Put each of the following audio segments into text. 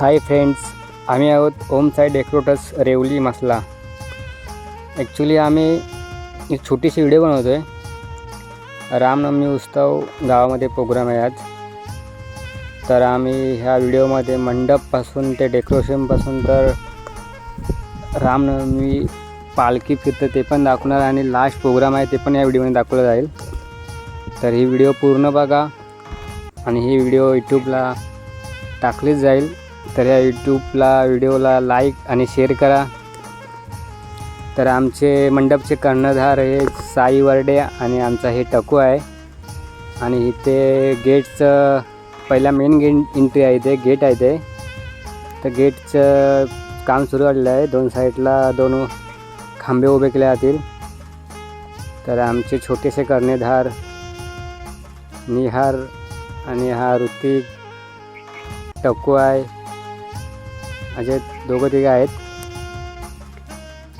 Hi friends आम्ही आहोत ओम साई डेक्रोटस रेवली मसला. ॲक्च्युली आम्ही एक छोटीशी व्हिडिओ बनवतो आहे रामनवमी उत्सव गावामध्ये प्रोग्राम आहे आज. तर आम्ही ह्या व्हिडिओमध्ये मंडपपासून ते डेकोरेशनपासून तर रामनवमी पालखी फिरतं ते पण दाखवणार आणि लास्ट प्रोग्राम आहे ते पण या व्हिडिओमध्ये दाखवलं जाईल. तर ही व्हिडिओ पूर्ण बघा आणि ही व्हिडिओ यूट्यूबला टाकलीच जाईल. तर या यूट्यूबला व्हिडिओला लाईक आणि शेअर करा. तर आमचे मंडपचे कर्णधार हे साई वर्डे आणि आमचा हे टकू आहे. आणि इथे गेटचं पहिला मेन गेट एंट्री आहे इथे गेट आहे ते तर गेटचं काम सुरू झालेलं आहे. दोन साईडला दोन खांबे उभे केले जातील. तर आमचे छोटेसे कर्णधार निहार आणि हा ऋतिक टकू आहे. असे दोघं तिघे आहेत.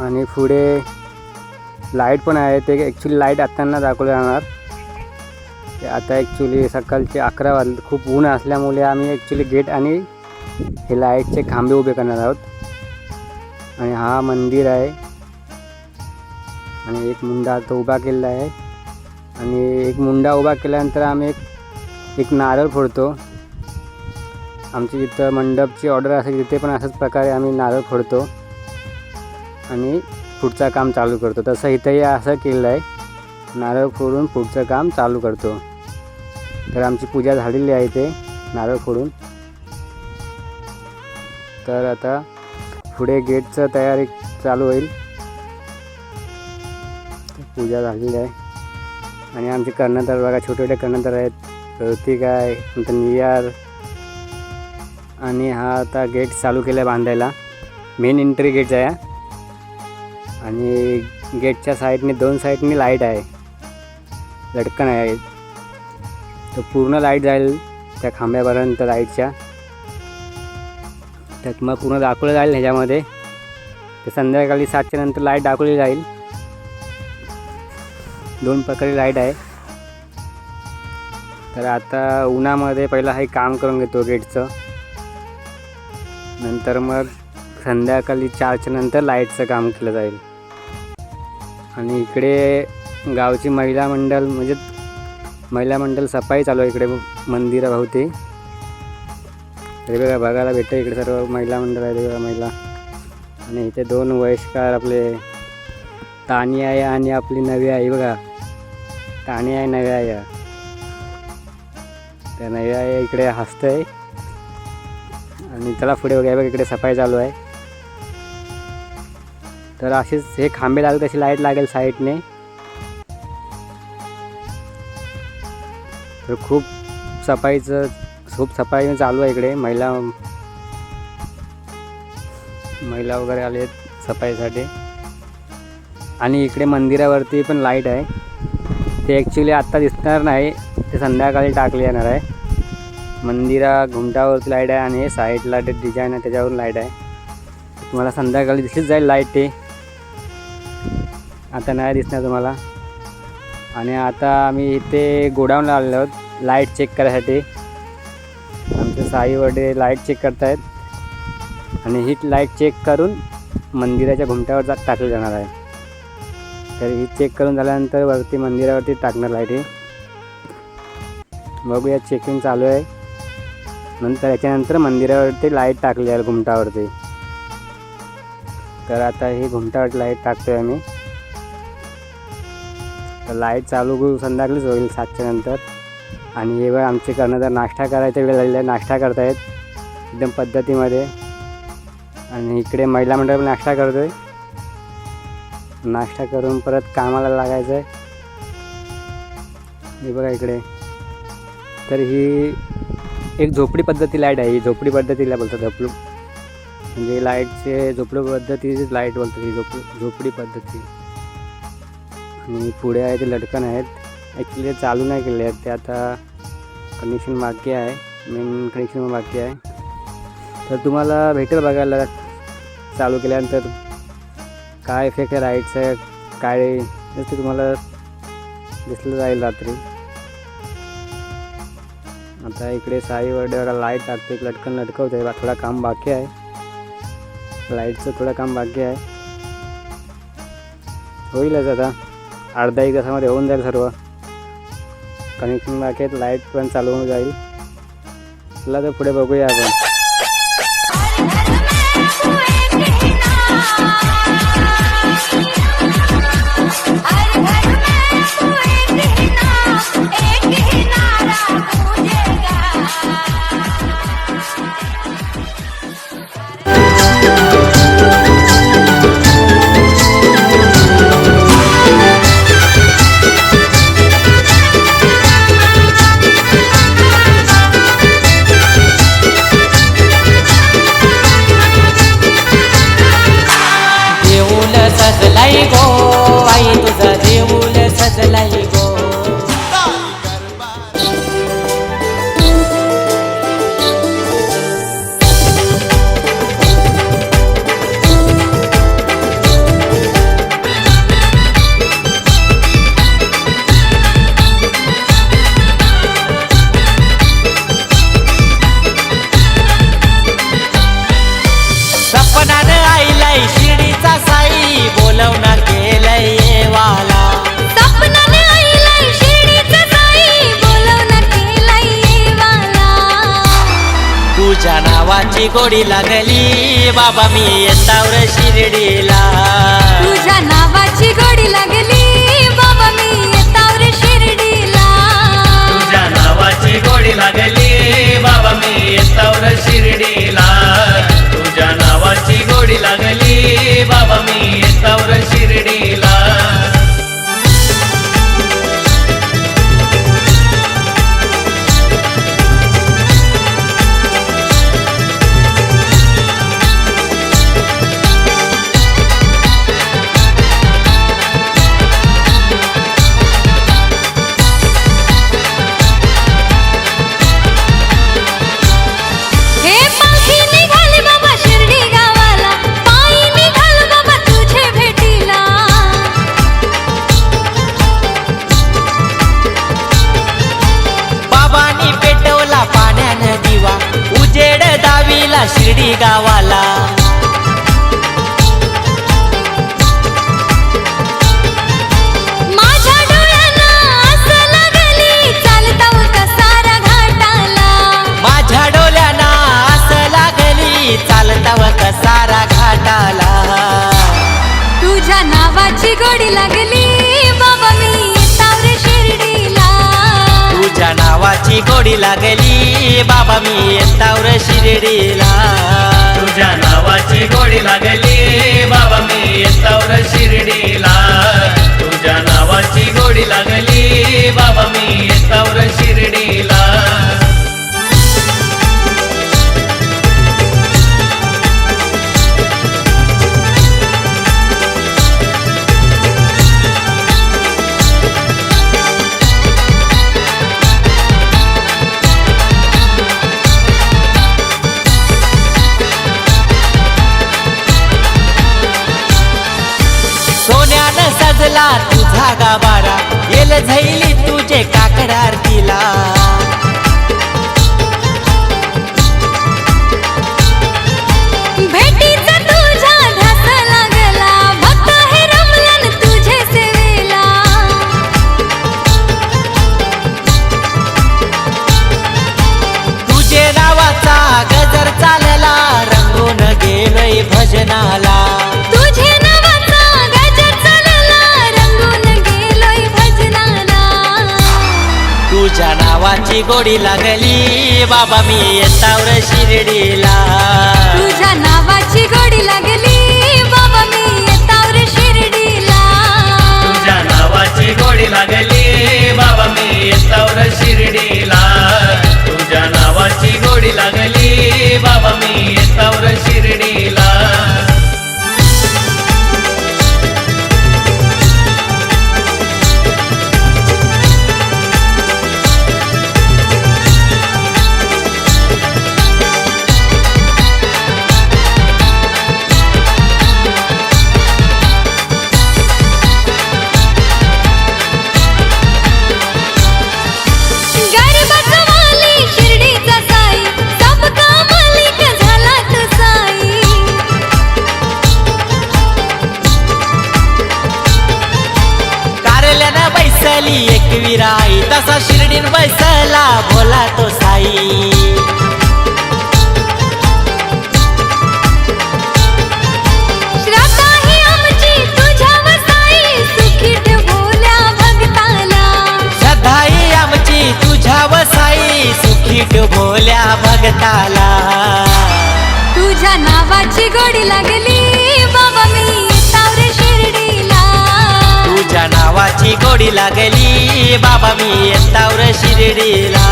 आणि पुढे लाइट पण आहे. ते ॲक्च्युली लाइट आत्ताना दाखवलं जाणार. ते आता ॲक्च्युली सकाळचे अकरा वाज खूप ऊन असल्यामुळे आम्ही ॲक्च्युली गेट आणि हे लाईटचे खांबे उभे करणार आहोत. आणि हा मंदिर आहे. आणि एक मुंडा तो उभा केलेला आहे. आणि एक मुंडा उभा केल्यानंतर आम्ही एक एक नारळ फोडतो. आमची जिथं मंडपची ऑर्डर असेल तिथे पण अशाच प्रकारे आम्ही नारळ फोडतो आणि पुढचं काम चालू करतो. तसं इथंही असं केलेलं आहे. नारळ फोडून पुढचं काम चालू करतो. तर आमची पूजा झालेली आहे इथे नारळ फोडून. तर आता पुढे गेटचं तयारी चालू होईल. पूजा झालेली आहे. आणि आमचे कर्णधार बघा छोटे छोटे कर्णधार आहेत. ऋतिक आहे नंतर नियार आणि हा आता गेट चालू केला आहे बांधायला. मेन एंट्री गेट आहे आणि गेटच्या साईडने दोन साईडने लाइट आहे. लटकन आहे. तर पूर्ण लाइट जाईल त्या खांब्यापर्यंत लाईटच्या त्यात मग पूर्ण दाखवलं जाईल ह्याच्यामध्ये. ते संध्याकाळी सातच्या नंतर लाइट दाखवली जाईल. दोन प्रकारे लाइट आहे. तर आता उन्हामध्ये पहिला हे काम करून घेतो गेटचं. नंतर मग संध्याकाळी चारच्या नंतर लाईटचं काम केलं जाईल. आणि इकडे गावची महिला मंडळ म्हणजे महिला मंडळ सफाई चालू आहे इकडे मंदिराभोवती हे बघा बघायला भेटतं इकडे सर्व महिला मंडळ आहे बघा महिला. आणि इथे दोन वयस्कर आपले तानी आहे आणि आपली नवी आई बघा. तानी आहे नवी आहे. त्या नवी आई इकडे हसतंय. आणि त्याला पुढे वगैरे बघा इकडे सफाई चालू आहे. तर असेच हे खांबे लागेल तशी लाइट लागेल साईडने. तर खूप सफाईचं खूप सफाई चालू आहे इकडे. महिला महिला वगैरे आले आहेत सफाईसाठी. आणि इकडे मंदिरावरती पण लाइट आहे. ते ॲक्च्युली आत्ता दिसणार नाही ते संध्याकाळी टाकले येणार आहे. मंदिरा घुमटावरती लाइट आहे आणि हे साईडला ते डिझाईन आहे त्याच्यावर लाइट आहे. तुम्हाला संध्याकाळी दिसलीच जाईल लाइट ते. आता नाही दिसणार तुम्हाला. आणि आता आम्ही इथे गोडाऊनला आलेलो आहोत लाइट चेक करायसाठी. आमचे साई वडे लाइट चेक करतायत. आणि ही लाइट चेक करून मंदिराच्या घुमट्यावर जा टाकली जाणार आहे. तर ही चेक करून झाल्यानंतर वरती मंदिरावरती टाकणार लाइट ही. बघूया चेकिंग चालू आहे. नंतर याच्यानंतर मंदिरावरती लाइट टाकली आहे घुमटावरती. तर आता ही घुमटावरती लाइट टाकतोय आम्ही. तर लाइट चालू करू संध्याकाळीच होईल सातच्या नंतर. आणि हे बघ आमचे कर्णधार नाश्ता करायचा वेळ झालेला आहे नाश्ता करतायत एकदम पद्धतीमध्ये. आणि इकडे महिला मंडळ पण नाश्ता आहे नाश्ता करून परत कामाला लागायचं आहे हे बघा इकडे. तर ही एक झोपडी पद्धती लाइट आहे. ही झोपडी पद्धतीला बोलतात झोपडू म्हणजे लाईटचे झोपडी पद्धती लाइट बोलतात ही झोप झोपडी पद्धती. आणि पुढे आहे ते लटकन आहेत. ॲक्च्युली चालू नाही केले आहेत. ते आता कनेक्शन बाकी आहे. मेन कनेक्शन बाकी आहे. तर तुम्हाला भेटेल बघायला. चालू केल्यानंतर काय इफेक्ट आहे लाईटचं काय ते तुम्हाला दिसलं जाईल रात्री. आता इकडे साई वर्डेवर लाइट टाकते लटकन लटकवते बा थोडा काम बाकी आहे. लाईटचं थोडं काम बाकी आहे. होईलच आता. अर्धा एक तासामध्ये होऊन जाईल सर्व. कनेक्शन बाकी आहेत लाइट पण चालू होऊन जाईल. चला तर पुढे बघूया आपण. नावाची गोडी लागली. बाबा मी येतावर शिर्डीला. तुझ्या नावाची गोडी लागली. बाबा मी येतावर शिर्डीला. तुझ्या नावाची गोडी लागली. बाबा मी येतावर शिर्डीला. नावाची गोडी लागली. बाबा मी येतावर शिर्डीला. तुझ्या नावाची गोडी लागली. बाबा मी येतावर शिर्डीला. तुझ्या नावाची गोडी लागली. बाबा मी येतावर शिर्डीला. तुझ्या नावाची गोडी लागली. बाबा मी येतावर शिर्डीला. तुझा बारा. येल झैली तुझे काकड आरतीला. गोडी लागली. बाबा मी येतावर शिर्डीला. लागली. बाबा मी येतावर शिर्डीला.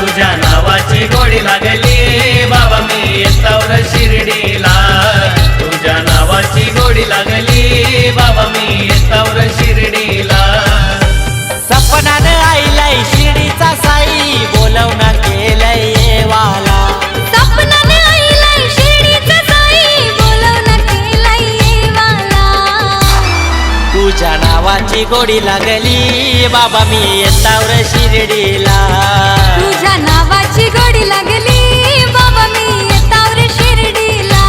तुझ्या नावाची गोडी लागली. तुझी गोडी लागली. बाबा मी येतावर शिर्डीला. तुझ्या नावाची गोडी लागली. बाबा मी येतावर शिर्डीला.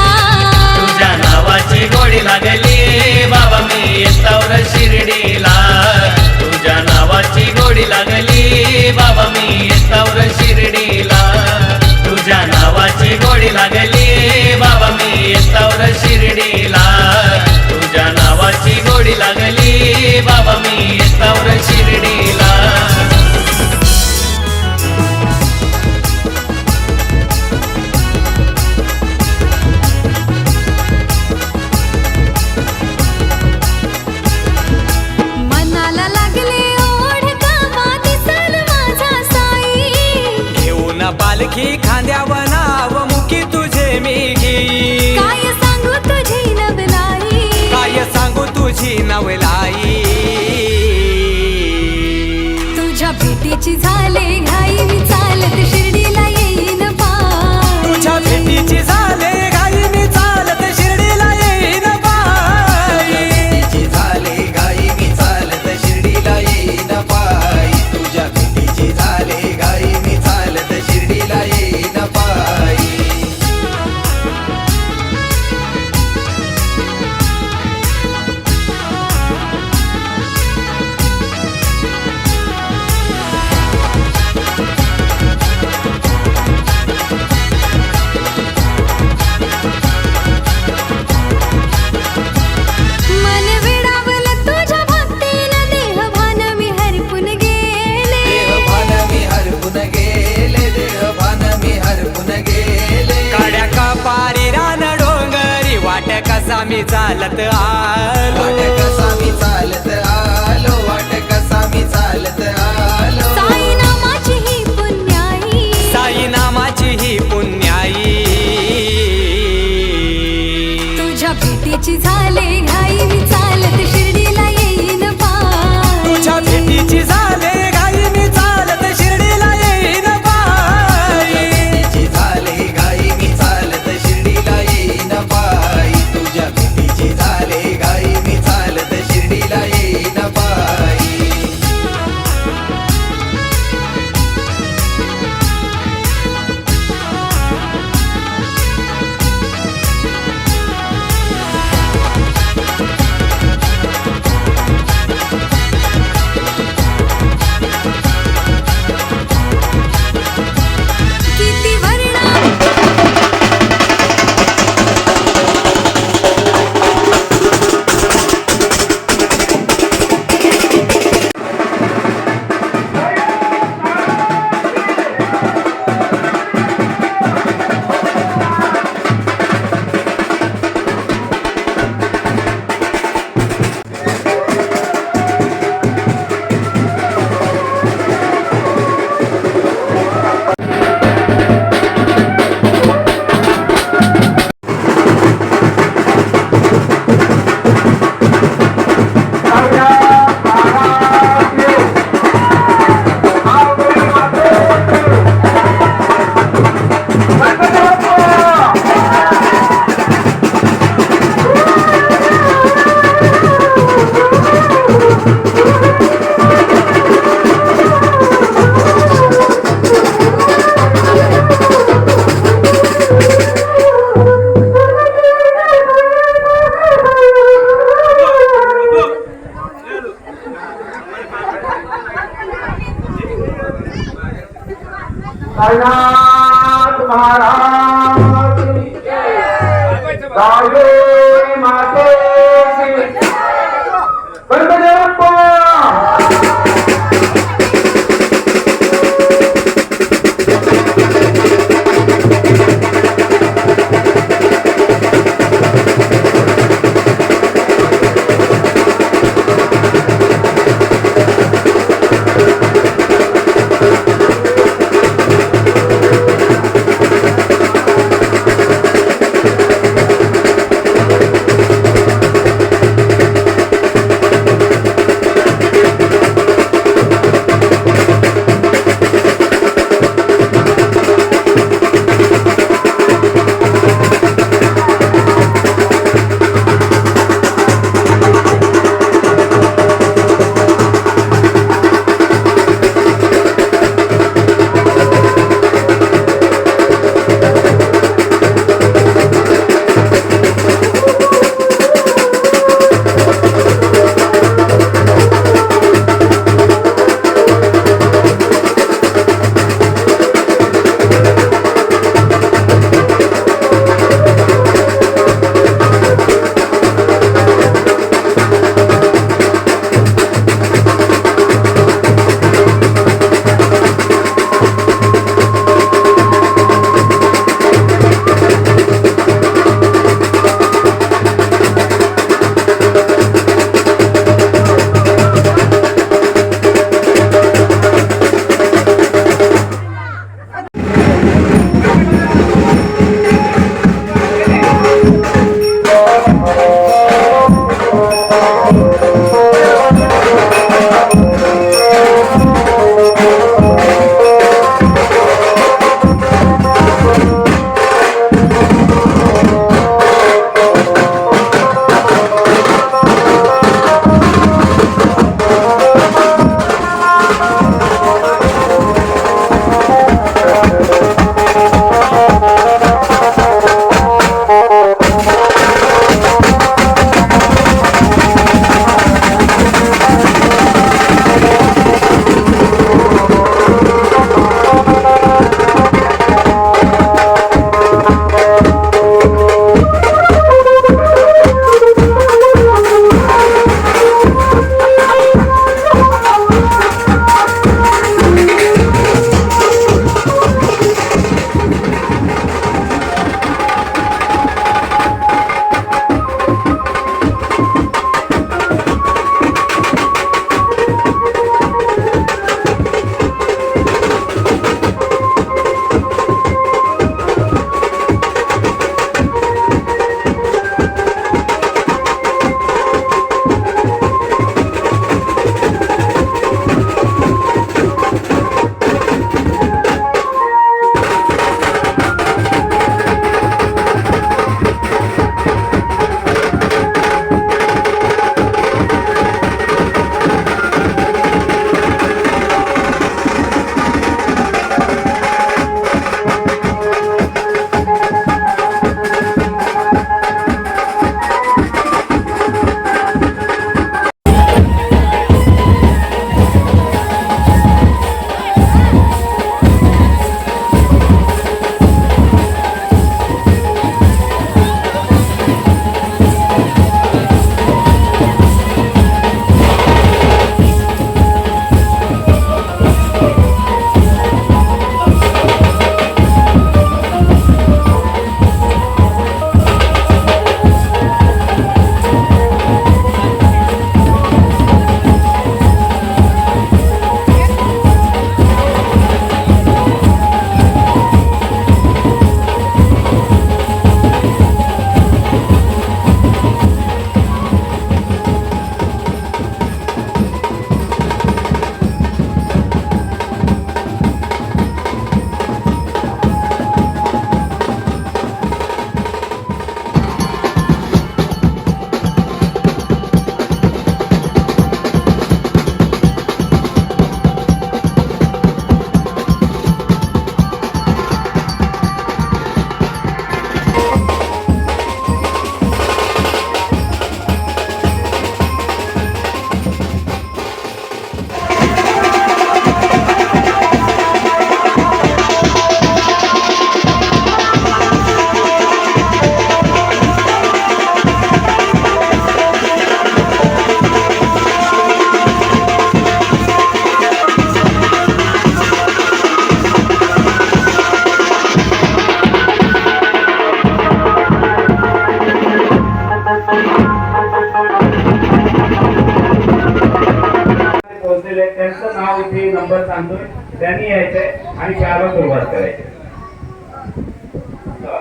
तुझ्या नावाची गोडी लागली. बाबा मी येतावर शिर्डीला. तुझ्या नावाची गोडी भेटीची झाली चालत आलो. वाट कसा मी चालत Ram.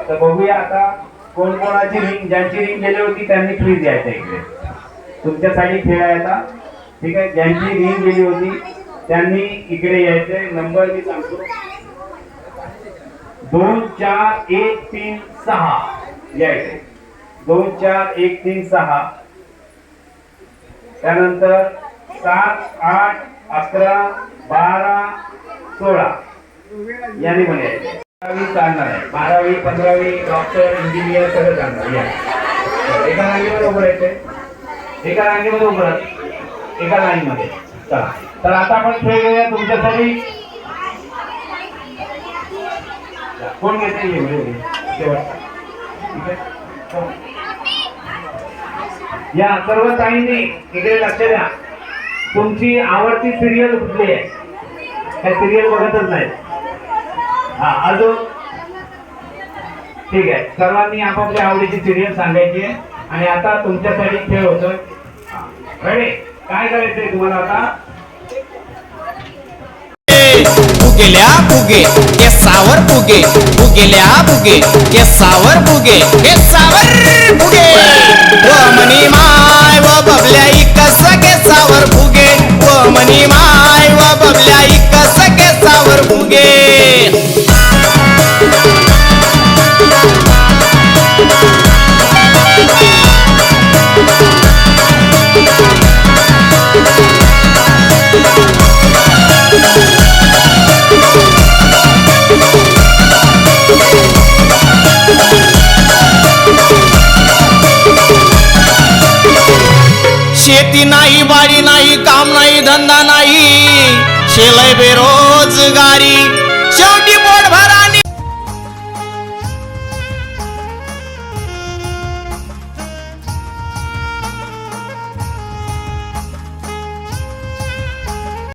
तर बघूया आता कोण कोणाची रिंग ज्यांची रिंग गेली होती त्यांनी फ्रीज यायचं इकडे. तुमच्यासाठी खेळ आहे आता. ठीक आहे? ज्यांची रिंग गेली होती त्यांनी इकडे यायचंय नंबर मी सांगतो. दोन चार एक तीन सहा यायचे. दोन चार एक तीन सहा. त्यानंतर सात आठ अकरा बारा सोळा यांनी पण यायचे. चालणार आहे. बारावी पंधरावी डॉक्टर इंजिनियर सगळं चालणार या. एका रांगेमध्ये उभं राहायचंय. एका रांगेमध्ये उभं राहत. एका लाईनमध्ये चला. तर आता आपण खेळ घेऊया तुमच्यासाठी. कोण घेते हो. या. सर्व ताईंनी इकडे लक्ष द्या. तुमची आवडती सिरियल कुठली आहे? काय सिरियल बघतच नाही. हा अजून? ठीक आहे. सर्वांनी आपापल्या आवडीची सिरियल सांगायची आहे. आणि आता तुमच्यासाठी खेळ होतोय. रेडी काय करायचंय तुम्हाला आता? फुगेल्या फुगे केसावर फुगे. फुगेल्या फुगे केसावर फुगे. केसावर फुगे. व मनी माय व बबल्या इकस केसावर फुगे. व मनी माय